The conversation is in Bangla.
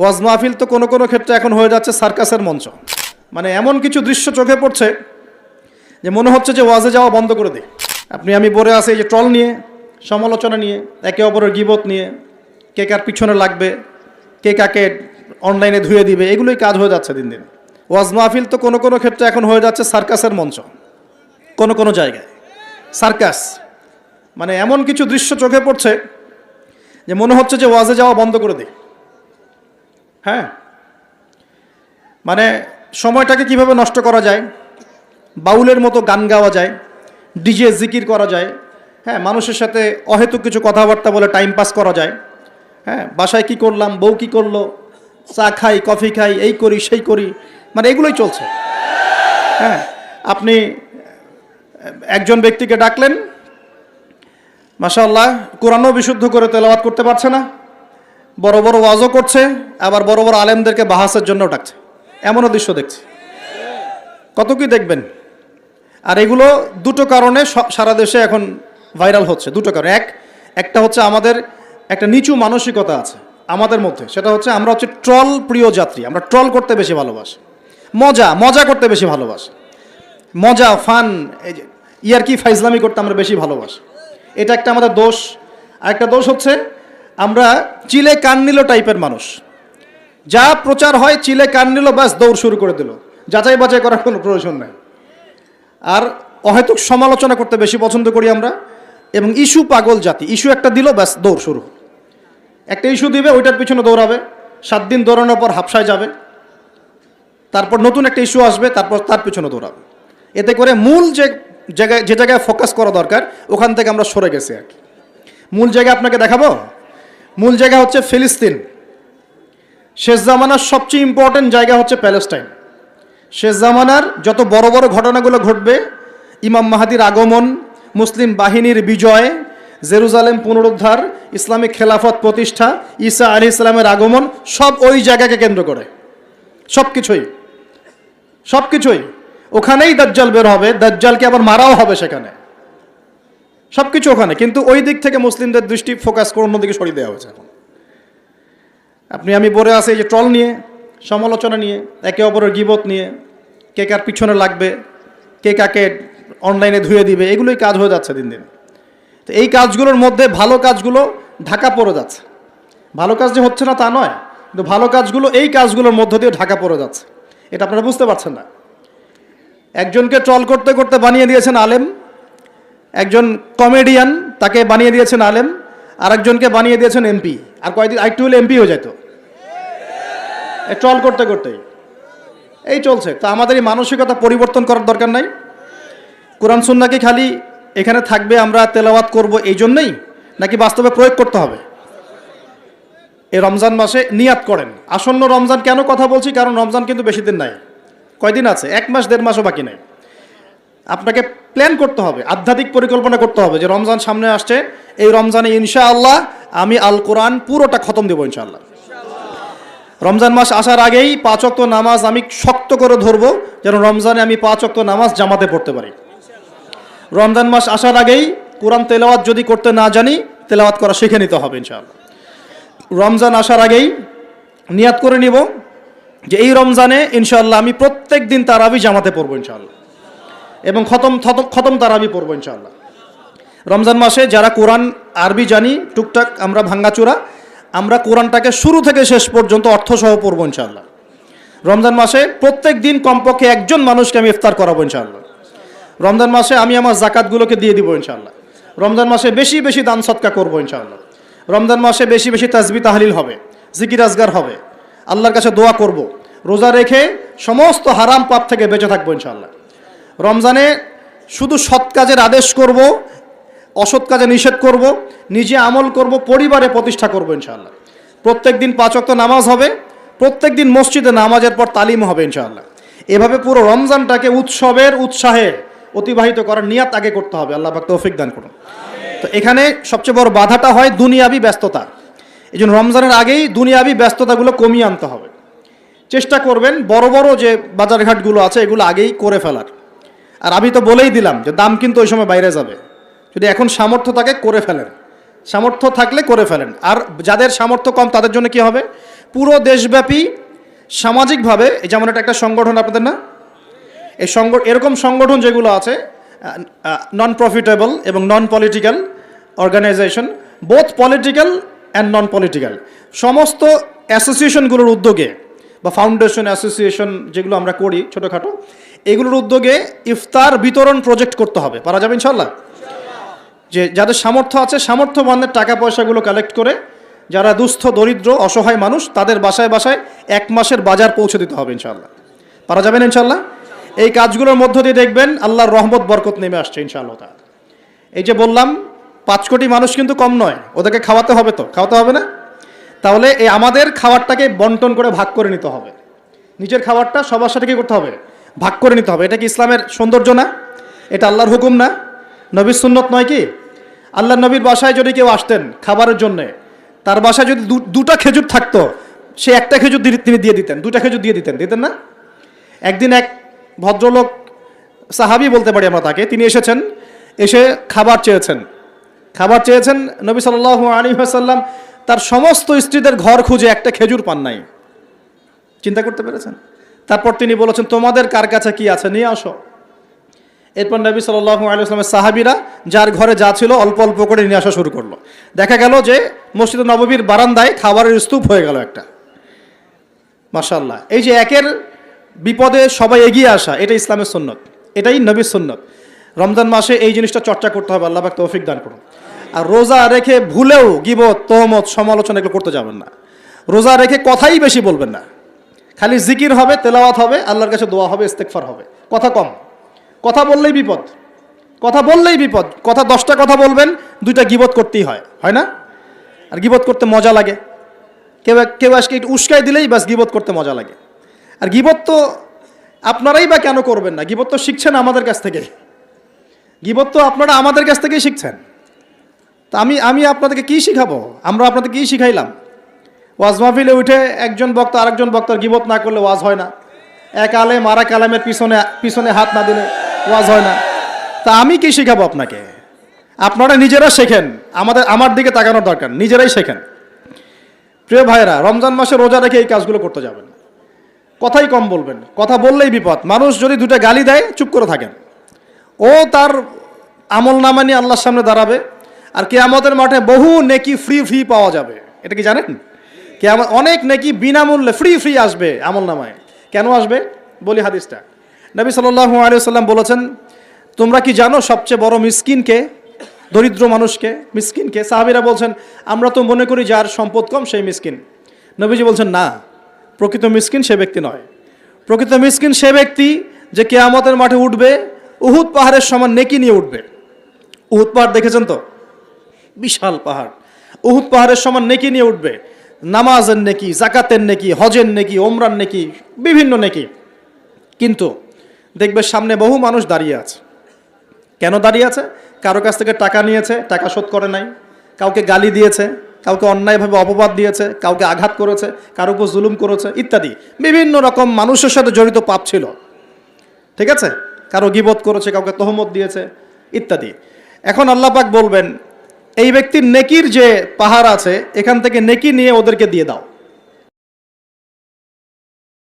ওয়াজ মাহফিল তো কোনো কোনো ক্ষেত্রে এখন হয়ে যাচ্ছে সার্কাসের মঞ্চ। মানে এমন কিছু দৃশ্য চোখে পড়ছে যে মনে হচ্ছে যে ওয়াজে যাওয়া বন্ধ করে দিই। আপনি আমি পড়ে আসি যে ট্রল নিয়ে, সমালোচনা নিয়ে, একে অপরের গিবত নিয়ে, কে কার পিছনে লাগবে, কে কাকে অনলাইনে ধুয়ে দিবে, এগুলোই কাজ হয়ে যাচ্ছে দিন দিন। ওয়াজ মাহফিল তো কোনো কোনো ক্ষেত্রে এখন হয়ে যাচ্ছে সার্কাসের মঞ্চ। কোনো কোনো জায়গায়। সার্কাস। মানে এমন কিছু দৃশ্য চোখে পড়ছে যে মনে হচ্ছে যে ওয়াজে যাওয়া বন্ধ করে দিই। হ্যাঁ। মানে সময়টাকে কীভাবে নষ্ট করা যায়, বাউলের মতো গান গাওয়া যায়, ডিজে জিকির করা যায় হ্যাঁ মানুষের সাথে অহেতুক কিছু কথাবার্তা বলে টাইম পাস করা যায় হ্যাঁ বাসায় কি করলাম, বউ কি করল, চা খাই কফি খাই, এই করি, সেই করি মানে এগুলোই চলছে। হ্যাঁ আপনি একজন ব্যক্তিকে ডাকলেন, মাশাআল্লাহ, কোরআনও বিশুদ্ধ করে তেলাওয়াত করতে পারছে না। বড় বড় ওয়াজও করছে, আবার বড় বড় আলেমদেরকে বাহাসের জন্য ডাকছে। এমনও দৃশ্য দেখছি। কত কি দেখবেন? আর এগুলো দুটো কারণে সারা দেশে এখন ভাইরাল হচ্ছে। দুটো কারণ। এক, একটা হচ্ছে আমাদের একটা নিচু মানসিকতা আছে আমাদের মধ্যে। সেটা হচ্ছে আমরা হচ্ছে ট্রল প্রিয় যাত্রী। আমরা ট্রল করতে বেশি ভালোবাসি। মজা মজা করতে বেশি ভালোবাসি। মজা, ফান, এই যে ইয়ার কি ফাইজলামি করতে আমরা বেশি ভালোবাসি। এটা একটা আমাদের দোষ। আর একটা দোষ হচ্ছে আমরা চিলে কান নিল টাইপের মানুষ। যা প্রচার হয় চিলে কান নিল ব্যাস দৌড় শুরু করে দিল। যাচাই বাছাই করার কোনো প্রয়োজন নাই। আর অহেতুক সমালোচনা করতে বেশি পছন্দ করি আমরা, এবং ইস্যু পাগল জাতি ইস্যু একটা দিল, ব্যাস দৌড় শুরু। একটা ইস্যু দিবে, ওইটার পিছনে দৌড়াবে, সাত দিন দৌড়ানোর পর হাফসায় যাবে। তারপর নতুন একটা ইস্যু আসবে, তারপর তার পিছনে দৌড়াবে। এতে করে মূল যে জায়গায় যে জায়গায় ফোকাস করা দরকার, ওখান থেকে আমরা সরে গেছি আর কি। মূল জায়গা আপনাকে দেখাবো? মূল জায়গা হচ্ছে ফিলিস্তিন। শেষ জামানার সবচেয়ে ইম্পর্টেন্ট জায়গা হচ্ছে প্যালেস্টাইন। শেষ জামানার যত বড় বড় ঘটনাগুলো ঘটবে, ইমাম মাহাদির আগমন, মুসলিম বাহিনীর বিজয়, জেরুজালেম পুনরুদ্ধার ইসলামিক খেলাফত প্রতিষ্ঠা, ঈসা আলি ইসলামের আগমন, সব ওই জায়গাকে কেন্দ্র করে। সব কিছুই সব কিছুই ওখানেই দাজ্জাল বের হবে, দাজ্জালকে আবার মারাও হবে সেখানে। সব কিছু ওখানে, কিন্তু ওই দিক থেকে মুসলিমদের দৃষ্টি ফোকাস করে অন্যদিকে সরিয়ে দেওয়া হয়েছে এখন। আপনি, আমি পড়ে আছি যে ট্রল নিয়ে, সমালোচনা নিয়ে, একে অপরের গিবত নিয়ে, কে কার পিছনে লাগবে, কে কাকে অনলাইনে ধুয়ে দিবে, এগুলোই কাজ হয়ে যাচ্ছে দিন দিন। তো এই কাজগুলোর মধ্যে ভালো কাজগুলো ঢাকা পড়ে যাচ্ছে। ভালো কাজ যে হচ্ছে না তা নয়, কিন্তু ভালো কাজগুলো এই কাজগুলোর মধ্য দিয়ে ঢাকা পড়ে যাচ্ছে। এটা আপনারা বুঝতে পারছেন না। একজনকে ট্রল করতে করতে বানিয়ে দিয়েছেন আলেম একজন কমেডিয়ান তাকে বানিয়ে দিয়েছেন আলেম, আরেকজনকে বানিয়ে দিয়েছেন এমপি। আর কয়েকদিন আরেকটু হলে এমপি হয়ে যেত ট্রল করতে করতেই এই চলছে। তো আমাদের এই মানসিকতা পরিবর্তন করার দরকার নাই। কোরআন সুন্না কি খালি এখানে থাকবে, আমরা তেলাওয়াত করব এই জন্যই, নাকি বাস্তবে প্রয়োগ করতে হবে? এই রমজান মাসে নিয়াত করেন। আসন্ন রমজান কেন কথা বলছি? কারণ রমজান কিন্তু বেশি দিন নাই। কয়দিন আছে? এক মাস, দেড় মাসও বাকি নেই। আপনাকে প্ল্যান করতে হবে, আধ্যাত্মিক পরিকল্পনা করতে হবে যে রমজান সামনে আসছে, এই রমজানে ইনশাআল্লাহ আমি আল কোরআন পুরোটা খতম দেবো ইনশাআল্লাহ। রমজান মাস আসার আগেই পাঁচ অক্ত নামাজ আমি শক্ত করে ধরবো, যেন রমজানে আমি পাঁচ অক্ত নামাজ জামাতে পড়তে পারি। রমজান মাস আসার আগেই কোরআন তেলাওয়াত যদি করতে না জানি, তেলাওয়াত করা শিখে নিতে হবে ইনশাআল্লাহ। রমজান আসার আগেই নিয়াত করে নিব যে এই রমজানে ইনশাআল্লাহ আমি প্রত্যেক দিন তারাবি জামাতে পড়ব ইনশাআল্লাহ। এবং খতম খতম তারাবি পড়ব ইনশাআল্লাহ। রমজান মাসে যারা কোরআন, আরবি জানি, টুকটাক আমরা ভাঙ্গাচুরা, আমরা কোরআনটাকে শুরু থেকে শেষ পর্যন্ত অর্থসহ পড়ব ইনশাআল্লাহ। রমজান মাসে প্রত্যেক দিন কমপক্ষে একজন মানুষকে আমি ইফতার করাবো ইনশাআল্লাহ। রমজান মাসে আমি আমার জাকাতগুলোকে দিয়ে দিব ইনশাআল্লাহ। রমজান মাসে বেশি বেশি দান সৎকা করব ইনশাআল্লাহ। রমজান মাসে বেশি বেশি তাজবি তাহলিল হবে, জিকির আজগার হবে। আল্লাহর কাছে দোয়া করব। রোজা রেখে সমস্ত হারাম পাপ থেকে বেঁচে থাকব ইনশাআল্লাহ। রমজানে শুধু সৎ কাজের আদেশ করব, অসৎ কাজে নিষেধ করব, নিজে আমল করব, পরিবারে প্রতিষ্ঠা করব ইনশাআল্লাহ। প্রত্যেক দিন পাঁচ ওয়াক্ত নামাজ হবে প্রত্যেক দিন মসজিদে নামাজের পর তালিম হবে ইনশাআল্লাহ। এভাবে পুরো রমজানটাকে উৎসবের উৎসাহে অতিবাহিত করার নিয়াত আগে করতে হবে, আল্লাহ পাক তৌফিক দান করুন। তো এখানে সবচেয়ে বড় বাধাটা হয় দুনিয়াবি ব্যস্ততা। এই জন্য রমজানের আগেই দুনিয়াবি ব্যস্ততাগুলো কমিয়ে আনতে হবে। চেষ্টা করবেন বড় বড় যে বাজারঘাটগুলো আছে, এগুলো আগেই করে ফেলার। আর আমি তো বলেই দিলাম যে দাম কিন্তু ওই সময় বাইরে যাবে। যদি এখন সামর্থ্য থাকে, করে ফেলেন। সামর্থ্য থাকলে করে ফেলেন। আর যাদের সামর্থ্য কম, তাদের জন্য কি হবে? পুরো দেশব্যাপী সামাজিকভাবে যেমন এটা একটা সংগঠন, আপনাদের না? এই সংগ, এরকম সংগঠন যেগুলো আছে নন প্রফিটেবল এবং non political organisation both political and non political সমস্ত অ্যাসোসিয়েশনগুলোর উদ্যোগে বা ফাউন্ডেশন অ্যাসোসিয়েশন যেগুলো আমরা করি ছোটোখাটো এগুলোর উদ্যোগে ইফতার বিতরণ প্রজেক্ট করতে হবে। পারা যাবে ইনশাল্লাহ যে যাদের সামর্থ্য আছে সামর্থ্যবানদের টাকা পয়সাগুলো কালেক্ট করে যারা দুস্থ, দরিদ্র, অসহায় মানুষ, তাদের বাসায় বাসায় এক মাসের বাজার পৌঁছে দিতে হবে ইনশাল্লাহ পারা যাবেন ইনশাল্লাহ এই কাজগুলোর মধ্য দিয়ে দেখবেন আল্লাহর রহমত, বরকত নেমে আসছে ইনশাআল্লাহ তাআলা। এই যে বললাম, পাঁচ কোটি মানুষ কিন্তু কম নয়, ওদেরকে খাওয়াতে হবে তো, খাওয়াতে হবে না? তাহলে এই আমাদের খাবারটাকে বন্টন করে ভাগ করে নিতে হবে। নিজের খাবারটা সবার সাথে কি করতে হবে? ভাগ করে নিতে হবে। এটা কি ইসলামের সৌন্দর্য না? এটা আল্লাহর হুকুম না? নবীর সুন্নত নয় কি? আল্লাহ নবীর বাসায় যদি কেউ আসতেন খাবারের জন্যে, তার বাসায় যদি দুটা খেজুর থাকতো, সে একটা খেজুর তিনি দিয়ে দিতেন, দুটা খেজুর দিয়ে দিতেন দিতেন না? একদিন এক ভদ্রলোক সাহাবি বলতে পারি আমরা তাকে, তিনি এসেছেন, এসে খাবার চেয়েছেন। খাবার চেয়েছেন, নবী সাল্লাল্লাহু আলী সাল্লাম তার সমস্ত স্ত্রীদের ঘর খুঁজে একটা খেজুর পান নাই। চিন্তা করতে পেরেছেন? তারপর তিনি বলেছেন, তোমাদের কার কাছে কি আছে? নিয়ে আসো। এরপর নবী সাল্লাল্লাহু আলী আসলামের সাহাবিরা যার ঘরে যা ছিল অল্প অল্প করে নিয়ে আসা শুরু করল। দেখা গেল যে মসজিদ নববীর বারান্দায় খাবারের স্তূপ হয়ে গেল একটা। মাশাল্লাহ এই যে একের বিপদে সবাই এগিয়ে আসা, এটা ইসলামের সুন্নত। এটাই নবীর সুন্নত। রমজান মাসে এই জিনিসটা চর্চা করতে হবে, আল্লাহ তৌফিক দান করুন। আর রোজা রেখে ভুলেও গিবত, তহমত, সমালোচনা এগুলো করতে যাবেন না। রোজা রেখে কথাই বেশি বলবেন না। খালি জিকির হবে, তেলাওয়াত হবে, আল্লাহর কাছে দোয়া হবে ইস্তেকফার হবে। কথা কম। কথা বললেই বিপদ। কথা বললেই বিপদ। কথা দশটা কথা বলবেন, দুইটা গিবত করতেই হয়। হয় না? আর গিবত করতে মজা লাগে। কেউ কেউ আজকে একটু উস্কাই দিলেই বাস গিবত করতে মজা লাগে। আর গিবত তো আপনারাই বা কেন করবেন না? গিবত তো শিখছেন আমাদের কাছ থেকে। গিবত তো আপনারা আমাদের কাছ থেকেই শিখছেন। তা আমি আমি আপনাদেরকে কী শিখাবো? আমরা আপনাদের কী শিখাইলাম? ওয়াজ মাহফিলে উঠে একজন বক্তা আরেকজন বক্তার গিবত না করলে ওয়াজ হয় না। এক আলেম আর এক আলেমের পিছনে পিছনে হাত না দিলে ওয়াজ হয় না। তা আমি কি শেখাবো আপনাকে? আপনারা নিজেরা শেখেন। আমাদের, আমার দিকে তাকানোর দরকার। নিজেরাই শেখেন। প্রিয় ভাইরা রমজান মাসে রোজা রেখে এই কাজগুলো করতে যাবেন। কথাই কম বলবেন কথা বললেই বিপদ। মানুষ যদি দুটো গালি দেয়, চুপ করে থাকেন। ও তার আমল নামা নিয়ে আল্লাহর সামনে দাঁড়াবে। আর কেয়ামতের মাঠে বহু নেকি ফ্রি ফ্রি পাওয়া যাবে। এটা কি জানেন? কেয়ামত অনেক নেকি বিনামূল্যে ফ্রি ফ্রি আসবে আমল নামায়। কেন আসবে? বলি হাদিসটা। নবী সাল্লাল্লাহু আলাইহি সাল্লাম বলেছেন, তোমরা কি জানো সবচেয়ে বড় মিসকিনকে দরিদ্র মানুষকে মিসকিনকে সাহাবিরা বলছেন, আমরা তো মনে করি যার সম্পদ কম, সেই মিসকিন। নবীজি বলছেন, না, প্রকৃত মিসকিন সে ব্যক্তি নয়। প্রকৃত মিসকিন সে ব্যক্তি যে কেয়ামতের মাঠে উঠবে, উহুদ পাহাড়ের সমান নেকি নিয়ে উঠবে। উহুদ পাহাড় দেখেছেন তো? বিশাল পাহাড়। উহুদ পাহাড়ের সমান নেকি নিয়ে উঠবে। নামাজের নেকি জাকাতের নেকি, হজের নেকি ওমরান নেকি, বিভিন্ন নেকি। কিন্তু দেখবে সামনে বহু মানুষ দাঁড়িয়ে আছে। কেন দাঁড়িয়ে আছে? কারও কাছ থেকে টাকা নিয়েছে, টাকা শোধ করে নাই। কাউকে গালি দিয়েছে, কাউকে অন্যায়ভাবে অপবাদ দিয়েছে, কাউকে আঘাত করেছে, কারও উপর জুলুম করেছে, ইত্যাদি। বিভিন্ন রকম মানুষের সাথে জড়িত পাপ ছিল। ঠিক আছে? কারও গিবত করেছে, কাউকে তহমত দিয়েছে, ইত্যাদি। এখন আল্লাহ পাক বলবেন এই ব্যক্তির নেকির যে পাহাড় আছে এখান থেকে নেকি নিয়ে ওদেরকে দিয়ে দাও।